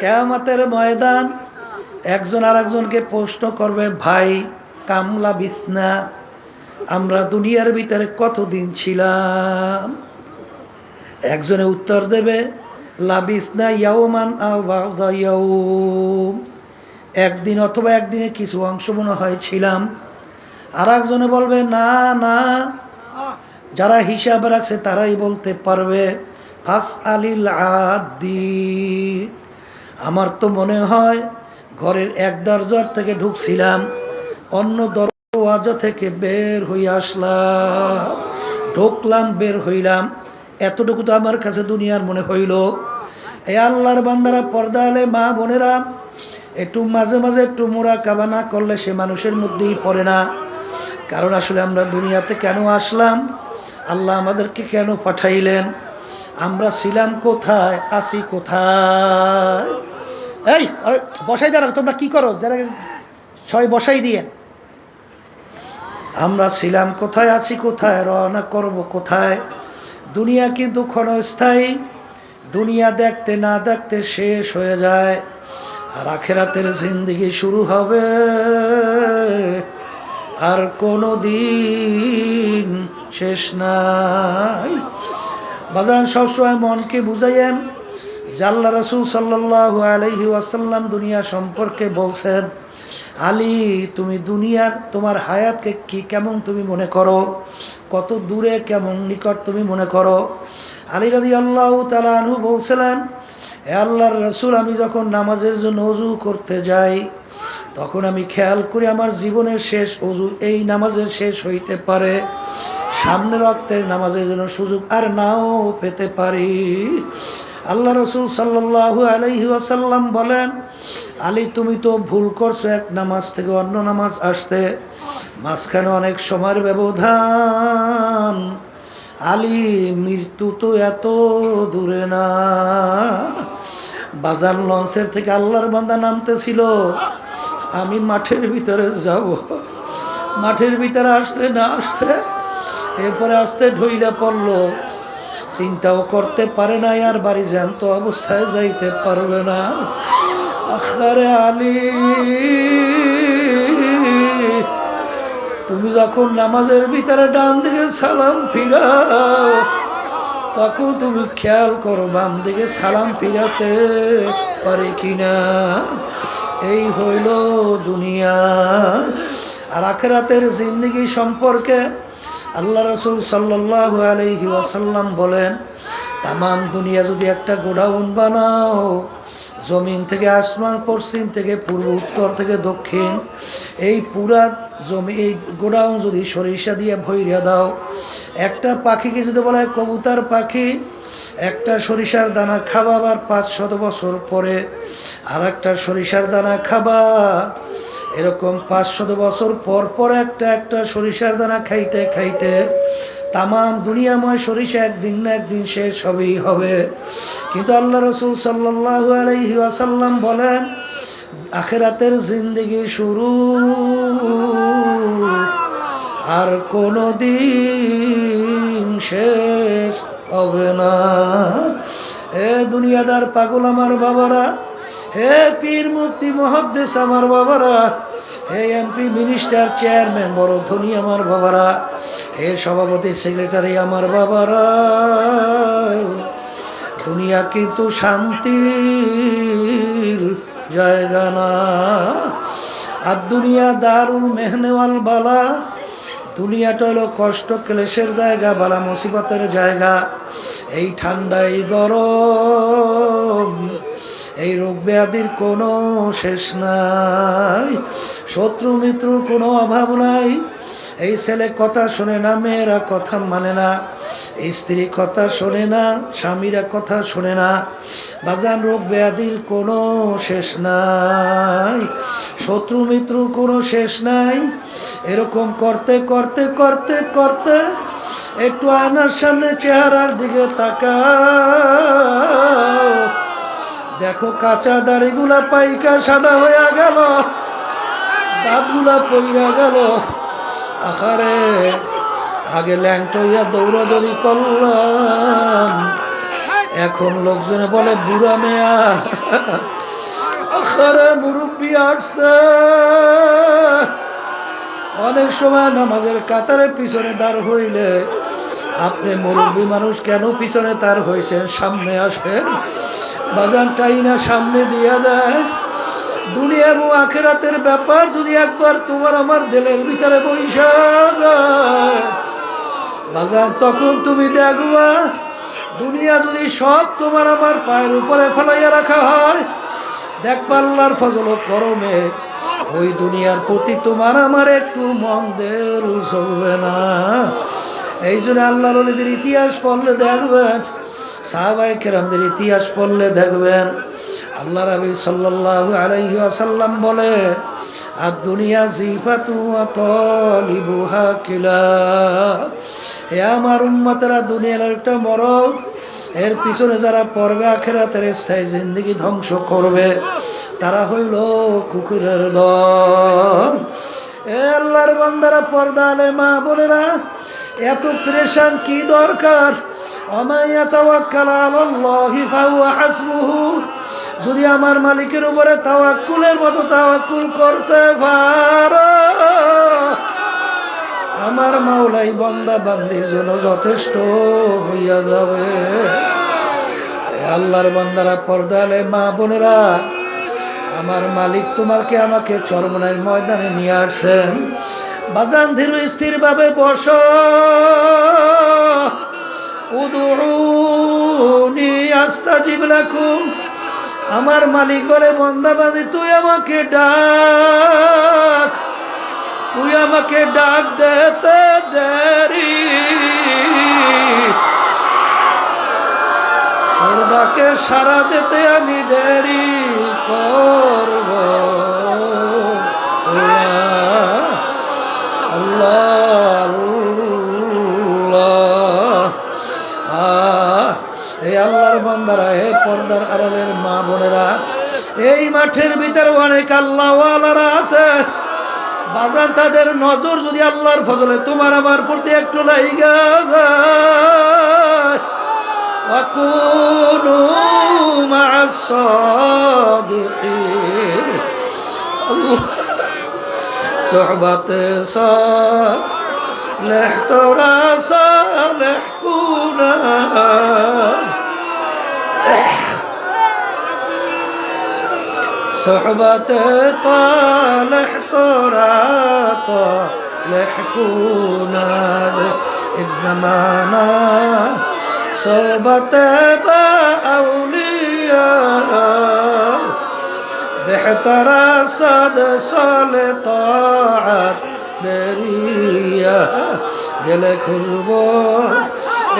কেয়ামাতের ময়দান, একজন আর একজনকে প্রশ্ন করবে, ভাই, কামলা বিছনা, আমরা দুনিয়ার ভিতরে কতদিন ছিলাম? একজনে উত্তর দেবে, লাবিসনা ইয়াওমান একদিন অথবা একদিনে কিছু অংশ মনে হয় ছিলাম। আর একজনে বলবে, না না। যারা হিসাব রাখছে তারাই বলতে পারবে ফাস আলিল আদি আমার তো মনে হয় ঘরের এক দরজার থেকে ঢুকছিলাম, অন্য দরওয়াজা থেকে বের হয়ে আসলাম। ঢুকলাম, বের হইলাম। এতটুকু তো আমার কাছে দুনিয়ার মনে হইল। এ আল্লাহর বান্দারা পর্দা আলে মা বোনেরা, একটু মাঝে মাঝে একটু মোরা কাবা না করলে সে মানুষের মধ্যেই পড়ে না। কারণ আসলে আমরা দুনিয়াতে কেন আসলাম? আল্লাহ আমাদেরকে কেন পাঠাইলেন? আমরা ছিলাম কোথায়? আছি কোথায়? এই বসাই দাঁড়াও, তোমরা কি করো? যারা ছয় বসাই দিয়ে। আমরা ছিলাম কোথায়? আছি কোথায়? রওনা করব কোথায়? দুনিয়া কিন্তু ক্ষণস্থায়ী। দুনিয়া দেখতে না দেখতে শেষ হয়ে যায়। আর আখেরাতের জিন্দিগি শুরু হবে। আর কোনো দিন শেষ নাই। বাজান সবসময় মনকে বুঝাইয়েন যে আল্লাহ রসুল সাল্লাহ আলহি ওয়াসাল্লাম দুনিয়া সম্পর্কে বলছেন, আলী, তুমি দুনিয়ার, তোমার হায়াতকে কি কেমন তুমি মনে করো? কত দূরে কেমন নিকট তুমি মনে করো? আলী রাজি আল্লাহ তালু বলছিলেন, এ আল্লাহর রসুল, আমি যখন নামাজের জন্য অজু করতে যাই, তখন আমি খেয়াল করি আমার জীবনের শেষ অজু এই নামাজের শেষ হইতে পারে। সামনের রক্তের নামাজের জন্য সুযোগ আর নাও পেতে পারি। আল্লাহ রসুল সাল্লাহু আলহি আসাল্লাম বলেন, আলী, তুমি তো ভুল করছ, এক নামাজ থেকে অন্য নামাজ আসতে। মাঝখানে অনেক সময়ের ব্যবধান। আলী, মৃত্যু তো এত দূরে না। বাজার লঞ্চের থেকে আল্লাহর বান্দা নামতেছিল। আমি মাঠের ভিতরে যাব। মাঠের ভিতরে আসতে না আসতে এরপরে আসতে ঢইলে পড়ল। চিন্তাও করতে পারে না, আর বাড়ি জ্যান্ত অবস্থায় যাইতে পারবে না। আখারে আলী, তুমি যখন নামাজের ভিতরে ডান দিকে সালাম ফিরাও, তখন তুমি খেয়াল করো বাম দিকে সালাম ফিরাতে পারে কিনা। এই হইল দুনিয়া। আর আখেরাতের জিন্দগি সম্পর্কে আল্লাহ রসুল সাল্লাহ আলহি ওয়াসাল্লাম বলেন, তামাম দুনিয়া যদি একটা গোডাউন বানাও, জমিন থেকে আসমান, পশ্চিম থেকে পূর্ব, উত্তর থেকে দক্ষিণ, এই পুরা জমি, এই গোডাউন যদি সরিষা দিয়ে ভৈরা দাও, একটা পাখিকে যদি বলা হয় কবুতার পাখি, একটা সরিষার দানা খাবা আবার পাঁচ শত বছর পরে আর একটা সরিষার দানা খাবা এরকম পাঁচশত বছর পর পর একটা একটা সরিষার দানা খাইতে খাইতে তামাম দুনিয়াময় সরিষা একদিন না একদিন শেষ হবেই হবে। কিন্তু আল্লাহ রসুল সাল্লাহ আলহি আসাল্লাম বলেন, আখেরাতের জিন্দিগি শুরু। আর কোনো দিন শেষ হবে না। এ দুনিয়াদার পাগল আমার বাবারা হে পীর মুক্তি মহাদ্দেশ আমার বাবারা, হে এমপি মিনিস্টার চেয়ারম্যান, বড় ধনী আমার বাবারা, হে সভাপতি, সেক্রেটারি আমার বাবারা, দুনিয়া কিন্তু শান্তির জায়গা না। আর দুনিয়া দারুল মেহনেওয়াল বালা, দুনিয়াটা হলো কষ্ট, ক্লেশের জায়গা, বালা মুসিবতের জায়গা। এই ঠান্ডাই গরম এই রোগ ব্যাধির কোনো শেষ নাই। শত্রু মিত্রুর কোনো অভাব নাই। এই ছেলে কথা শোনে না, মেয়েরা কথা মানে না। স্ত্রী কথা শোনে না, স্বামীরা কথা শোনে না। বাজান রোগ ব্যাধির কোনো শেষ নাই। শত্রু মিত্রুর কোনো শেষ নাই। এরকম করতে করতে করতে করতে একটু আয়নার সামনে চেহারার দিকে তাকা দেখো কাঁচা দাড়িগুলা পাইকা সাদা হইয়া গেল। দাঁতগুলা পইরা গেল। আহারে, আগে ল্যাংটইয়া দৌড়াদৌড়ি করলাম। এখন লোকজনে বলে, বুড়া মেয়া আখারে মুরব্বী আসছে। অনেক সময় নামাজের কাতারে পিছনে দাঁড় হইলে, আপনি মুরব্বী মানুষ কেন পিছনে তার হয়েছেন সামনে আসেন। বাজান টাইনা সামনে দিয়া দেয়। দুনিয়া এবং আখেরাতের ব্যাপার যদি একবার তোমার আমার জেলের ভিতরে বৈশা যায়। বাজান, তখন তুমি দেখবা, দুনিয়া যদি সব তোমার আমার পায়ের উপরে ফেলাইয়া রাখা হয়, দেখবা আল্লাহর ফজল করমে। ওই দুনিয়ার প্রতি তোমার আমার একটু মন দের চলবে না। এই জন্য আল্লাহর ইতিহাস পড়লে দেখবেন সাহাবাই কেরামদের ইতিহাস পড়লে দেখবেন, আল্লাহ রবি সাল্লাহ আলাইহি আসাল্লাম বলে আর দুনিয়া জিফাতু তলিবুহা কিলা। হে আমার উম্মতেরা, দুনিয়ার একটা মরক এর পিছনে যারা পড়বে, আখেরাতের স্থায়ী জিন্দগি ধ্বংস করবে। তারা হইল কুকুরের দল। এ আল্লাহর বান্দারা, পর্দা আলে মা বোনেরা, এত প্রেশান কি দরকার? অমাইয়া তাওয়াক্কাল আলাল্লাহি ফাহুয়া হাসবুহু, যদি আমার মালিকের উপরে তাওয়াক্কুলের মতো তাওয়াক্কুল করতে পারো। আমার মাওলাই বন্দা বান্দির জন্য যথেষ্ট হইয়া যাবে। আল্লাহর বান্দারা পর্দালে মা বোনেরা, আমার মালিক তোমাকে আমাকে চরমনের ময়দানে নিয়ে আসছেন। বাজান ধীর স্থির ভাবে বস। আমার মালিক বলে বন্দাবাদী তুই আমাকে ডাক। তুই আমাকে ডাক দেতে দেরি। সারা দিতে আমি দেরি করব। এই আল্লাহর বান্দারা হে পর্দার আড়ালের মা বোনেরা এই মাঠের ভিতরে অনেক আল্লাহওয়ালারা আছে বাজার তাদের নজর যদি আল্লাহর ফজলে তোমার আমার প্রতি একটু লাইগা যায় وكونوا مع لح ترى صالحكونا صحبة طالح ترى طالحكونا الزمانا صحبة أولياء. بحترى صد طاعت বেরিয়া গেলে খুঁজব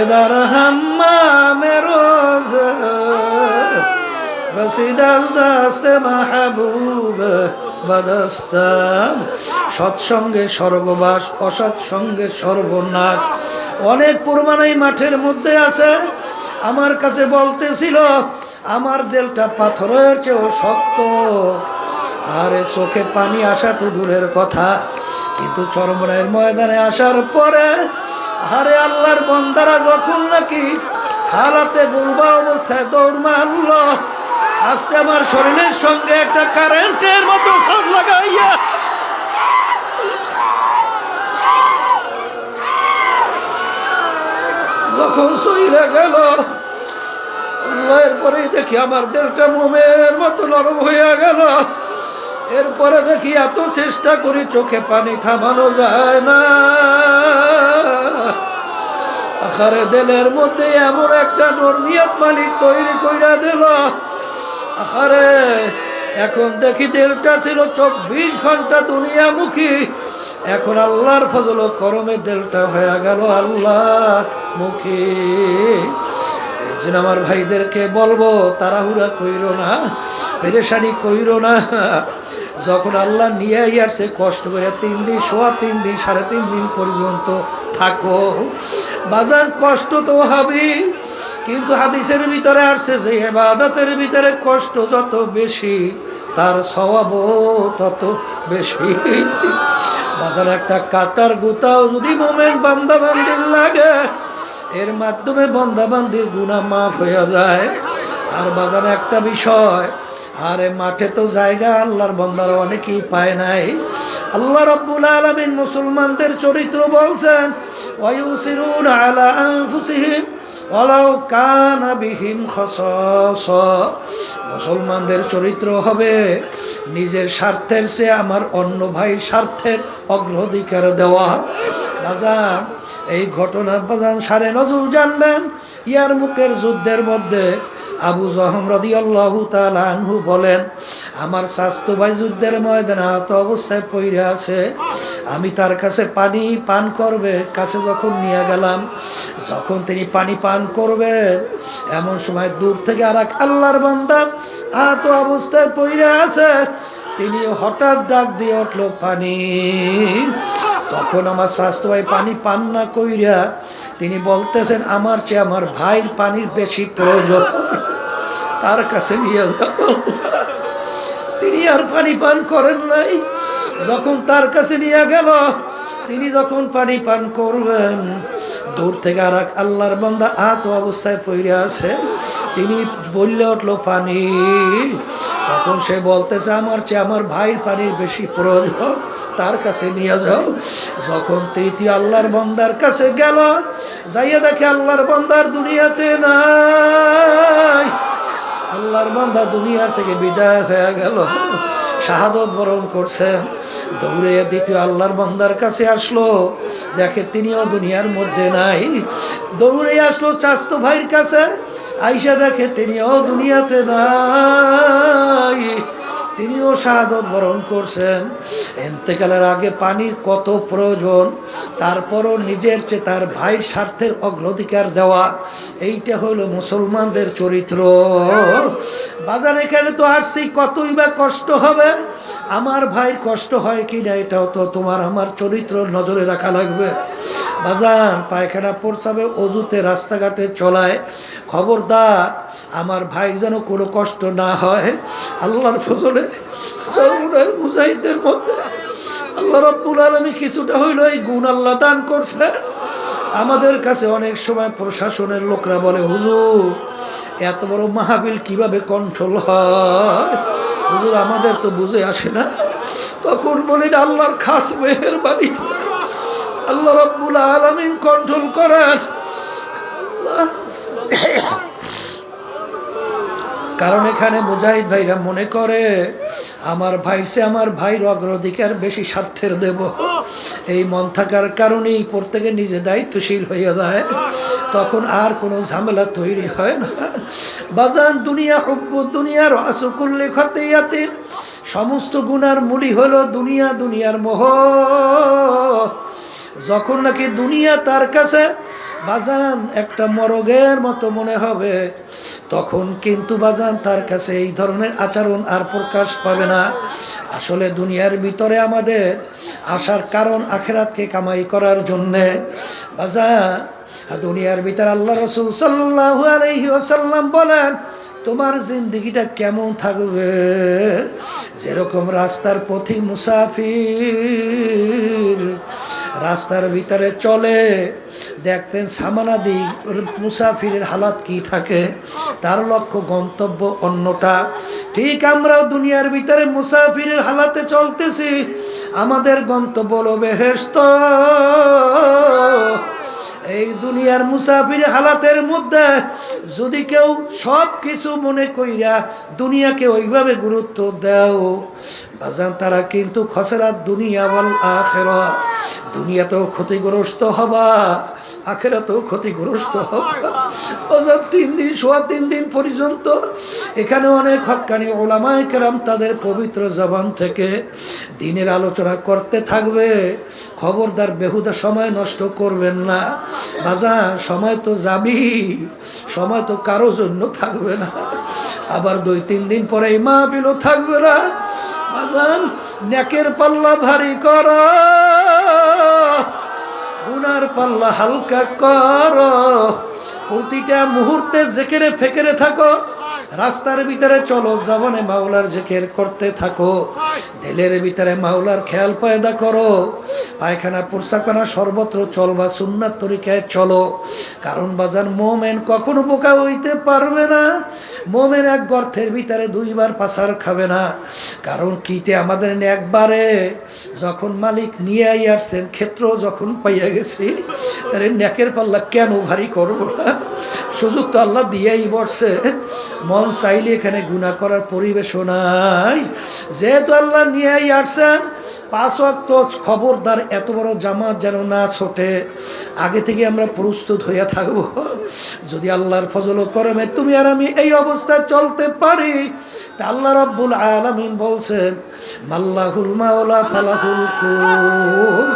এদার হাম্মামে রোজ। রসিদাস দাস্তে মাহবুব বাদাস্তাম সৎসঙ্গে সর্ববাস অসৎ সঙ্গে সর্বনাশ। অনেক প্রমাণ মাঠের মধ্যে আছে। আমার কাছে বলতেছিল, আমার দেলটা পাথরের চেয়েও শক্ত। আরে চোখে পানি আসা তো দূরের কথা। কিন্তু চরমরায়ের ময়দানে আসার পরে আরে আল্লাহর বন্দারা যখন নাকি হালাতে বুলবা অবস্থায় দৌড় মারল, আজকে আমার শরীরের সঙ্গে একটা কারেন্টের মতো সব লাগাইয়া যখন সইলে গেল এরপরেই দেখি আমার দেলটা মোমের মতো নরম হইয়া গেল। এরপরে দেখি এত চেষ্টা করি চোখে পানি থামানো যায় না। আখারে দেলের মধ্যে এমন একটা নর্মিয়াত মালিক তৈরি কইরা দিল। আরে এখন দেখি দেলটা ছিল চব্বিশ ঘণ্টা দুনিয়ামুখী। এখন আল্লাহর ফজল করমে দেলটা হয়ে গেল আল্লাহ মুখী জন্য আমার ভাইদেরকে বলব, তাড়াহুড়া কইর না, পেরেশানি কইর না। যখন আল্লাহ নিয়ে আসছে কষ্ট করে তিন দিন, সোয়া তিন দিন, সাড়ে তিন দিন পর্যন্ত থাকো। বাজার কষ্ট তো হবেই কিন্তু হাদিসের ভিতরে আসছে যে এবাদতের ভিতরে কষ্ট যত বেশি, তার স্বভাবও তত বেশি। বাজার একটা কাটার গুতাও যদি মোমেন্ট বান্দা লাগে, এর মাধ্যমে বন্দা বান্দির গুণা মাফ হয়ে যায়। আর বাজারে একটা বিষয় আরে মাঠে তো জায়গা আল্লাহর বন্দার অনেকেই পায় নাই। আল্লাহ রব্বুল আলমিন মুসলমানদের চরিত্র বলছেন মুসলমানদের চরিত্র হবে, নিজের স্বার্থের চেয়ে আমার অন্য ভাইয়ের স্বার্থের অগ্রাধিকার দেওয়া। বাজান, এই ঘটনা বাজান সারে নজরুল জানবেন, ইয়ার মুখের যুদ্ধের মধ্যে আবু জহম রদি আল্লাহু বলেন, আমার স্বাস্থ্য ভাই যুদ্ধের ময়দানে আহত অবস্থায় পইরে আছে। আমি তার কাছে পানি পান করবে, কাছে যখন নিয়ে গেলাম, যখন তিনি পানি পান করবে, এমন সময় দূর থেকে আর এক আল্লাহর বান্দা আহত অবস্থায় পইরে আছে। তিনি হঠাৎ ডাক দিয়ে উঠল, পানি তখন আমার স্বাস্থ্য ভাই পানি পান না কইরা তিনি বলতেছেন, আমার চেয়ে আমার ভাইয়ের পানির বেশি প্রয়োজন। তার কাছে নিয়ে যাব তিনি আর পানি পান করেন নাই। যখন তার কাছে নিয়ে গেল, তিনি যখন পানি পান করবেন, দূর থেকে আর এক আল্লাহর বান্দা আত অবস্থায় পড়ে আছে। তিনি বললে উঠল, পানি তখন সে বলতেছে, আমার চেয়ে আমার ভাইয়ের পানির বেশি প্রয়োজন, তার কাছে নিয়ে যাও। যখন তৃতীয় আল্লাহর বন্দার কাছে গেল, যাইয়া দেখে আল্লাহর বন্দার দুনিয়াতে নাই। আল্লাহর বান্দা দুনিয়ার থেকে বিদায় হয়ে গেল, শাহাদত বরণ করছে। দৌড়ে দ্বিতীয় আল্লাহর বান্দার কাছে আসলো, দেখে তিনিও দুনিয়ার মধ্যে নাই। দৌড়ে আসলো চাস্তো ভাইয়ের কাছে। আইসা দেখে তিনিও দুনিয়াতে নাই। তিনিও শাহাদত বরণ করছেন। এতেকালের আগে পানির কত প্রয়োজন, তারপরও নিজের চেয়ে তার ভাইয়ের স্বার্থের অগ্রাধিকার দেওয়া, এইটা হলো মুসলমানদের চরিত্র। বাজার এখানে তো আসছি, কতই বা কষ্ট হবে? আমার ভাইয়ের কষ্ট হয় কি না, এটাও তো তোমার আমার চরিত্র নজরে রাখা লাগবে। বাজান, পায়খানা পড়ছাবে অজুতে রাস্তাঘাটে চলায়। খবরদার, আমার ভাইয়ের যেন কোনো কষ্ট না হয়। আল্লাহর ফজলে চরমুনের মুজাহিদের মধ্যে আল্লাহ রব্বুল আলমী কিছুটা হইল এই গুণ আল্লাহ দান করছে। আমাদের কাছে অনেক সময় প্রশাসনের লোকরা বলে, হুজুর, এত বড় মাহাবিল কীভাবে কন্ট্রোল হয়? হুজুর, আমাদের তো বুঝে আসে না। তখন বলেন আল্লাহর খাস মেহরবানি। আল্লাহ রব্বুল আলমিন কন্ট্রোল আল্লাহ কারণ এখানে মুজাহিদ ভাইরা মনে করে, আমার ভাই সে আমার ভাইয়ের অগ্রাধিকার বেশি স্বার্থের দেব। এই মন থাকার কারণেই প্রত্যেকে নিজে দায়িত্বশীল হয়ে যায়। তখন আর কোনো ঝামেলা তৈরি হয় না। বাজান দুনিয়া, হব্বু দুনিয়ার আসুকুল্লি খতিয়াতে সমস্ত গুণার মূলই হলো দুনিয়া, দুনিয়ার মোহ। যখন নাকি দুনিয়া তার কাছে, বাজান, একটা মরগের মতো মনে হবে, তখন কিন্তু বাজান তার কাছে এই ধরনের আচরণ আর প্রকাশ পাবে না। আসলে দুনিয়ার ভিতরে আমাদের আসার কারণ আখেরাতকে কামাই করার জন্যে। বাজান, দুনিয়ার ভিতরে আল্লাহ রসুল সাল্লাহ আলহি ওসাল্লাম বলেন, তোমার জিন্দিগিটা কেমন থাকবে? যেরকম রাস্তার পথি মুসাফির রাস্তার ভিতরে চলে। দেখবেন সামানাদি মুসাফিরের হালাত কি থাকে, তার লক্ষ্য গন্তব্য অন্যটা। ঠিক আমরা দুনিয়ার ভিতরে মুসাফিরের হালাতে চলতেছি। আমাদের গন্তব্য হলো বেহেস্ত এই দুনিয়ার মুসাফির হালাতের মধ্যে যদি কেউ সব কিছু মনে কইরা দুনিয়াকে ওইভাবে গুরুত্ব দেও, বাজান, তারা কিন্তু খসরাত দুনিয়া বল আখেরা দুনিয়াতেও ক্ষতিগ্রস্ত হবা। আখেরাতেও ক্ষতিগ্রস্ত হবা। বাজান তিন দিন সোয়া তিন দিন পর্যন্ত এখানে অনেক হকানি ওলামায় কেরাম তাদের পবিত্র জবান থেকে দিনের আলোচনা করতে থাকবে। খবরদার বেহুদা সময় নষ্ট করবেন না। বাজান সময় তো যাবি সময় তো কারও জন্য থাকবে না। আবার দুই তিন দিন পরে এই মাহবিলও থাকবে না। বাজান নেকের পাল্লা ভারী কর। গুনার পাল্লা হালকা কর। প্রতিটা মুহূর্তে জেকেরে ফেকেরে থাকো। রাস্তার ভিতরে চলো, জবানে মাওলার জেকের করতে থাকো। দিলের ভিতরে মাওলার খেয়াল পয়দা করো। পায়খানা পুরসাখানা সর্বত্র চল বা সুন্নাত তরিকায় চলো। কারণ বাজার মোমেন কখনো বোকা হইতে পারবে না। মোমেন এক গর্থের ভিতরে দুইবার পাসার খাবে না। কারণ কিতে আমাদের একবারে যখন মালিক নিয়ে আসছেন ক্ষেত্র যখন পাইয়া গেছি তাহলে ন্যাকের পাল্লা কেন ভারী করব না? সুযোগ তো আল্লাহ দিয়েই বসছে। মন চাইলে এখানে গুণা করার পরিবেশও নাই। যেহেতু আল্লাহ নিয়েই আসছেন, পাঁচ অক্ত খবরদার এত বড় জামাত যেন না ছোটে। আগে থেকে আমরা প্রস্তুত হইয়া থাকব। যদি আল্লাহর ফজল করমে তুমি আর আমি এই অবস্থায় চলতে পারি, তা আল্লাহ রাব্বুল আলামিন বলছেন, মাল্লাহুল মাওলা ফালাহুল কুল।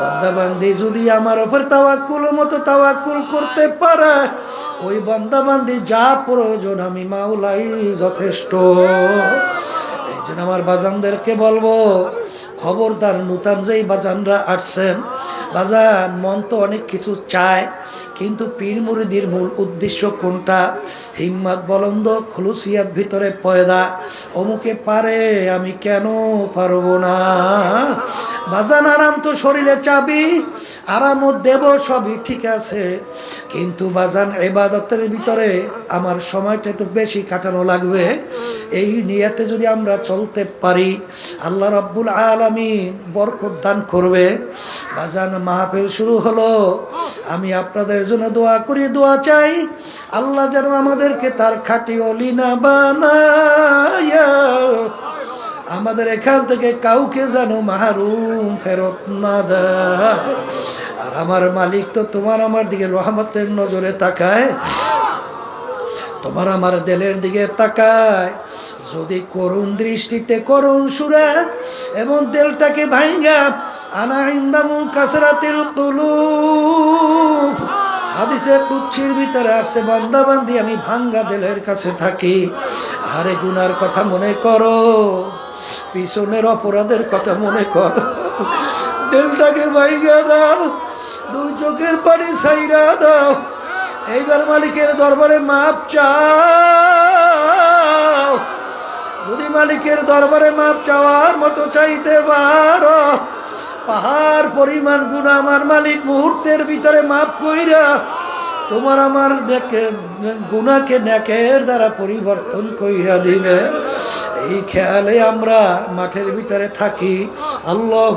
বন্দাবান্দি যদি আমার ওপর তাওয়াক্কুল মতো তাওয়াক্কুল করতে পারে, ওই বন্দাবান্দি যা প্রয়োজন আমি মাওলাই যথেষ্ট। এই জন্য আমার বাজানদেরকে বলব খবরদার নূতন যেই বাজানরা আসছেন, বাজান মন তো অনেক কিছু চায়, কিন্তু পীর মুরিদির মূল উদ্দেশ্য কোনটা? হিম্মত বলন্দ, খুলুসিয়াত ভিতরে পয়দা, অমুকে পারে আমি কেন পারব না? বাজান আরাম তো শরীরে চাবি, আরামও দেব সবই ঠিক আছে, কিন্তু বাজান এবাদতের ভিতরে আমার সময়টা একটু বেশি কাটানো লাগবে। এই নিয়াতে যদি আমরা চলতে পারি, আল্লাহ রাব্বুল আলামিন বরকত দান করবে। বাজান মাহফিল শুরু হলো। আমি আপনাদের জন্য দোয়া করি, দোয়া চাই। আল্লাহ যেন আমাদেরকে তার খাটি অলিনা বানায়া। আমাদের এখান থেকে কাউকে যেন মাহরুম ফেরত না দেয়। আর আমার মালিক তো তোমার আমার দিকে রহমতের নজরে তাকায়। তোমার আমার দেলের দিকে তাকায়। যদি করুণ দৃষ্টিতে করুণ সুরা এবং দেলটাকে ভাইঙ্গা, আনা ইন্দামু কাসরাতিল কুলুব। হাদিসে কুচ্ছির ভিতরে আসছে বান্দাবান্দি আমি ভাঙ্গা দেলের কাছে থাকি। আরে গুনার কথা মনে করো, পিছনের অপরাধের কথা মনে করো। দেলটাকে ভাইঙ্গা দাও, দুই চোখের পানি সাইরা দাও। এইবার মালিকের দরবারে মাপ চাও। যদি মালিকের দরবারে মাপ চাওয়ার মতো চাইতে পারো। পাহাড় পরিমাণ গুণা আমার মালিক মুহূর্তের ভিতরে মাপ কইরা তোমার আমার দেখে গুণাকে নেকের দ্বারা পরিবর্তন কইরা দিবে। এই খেয়ালে আমরা মাঠের ভিতরে থাকি। আল্লাহ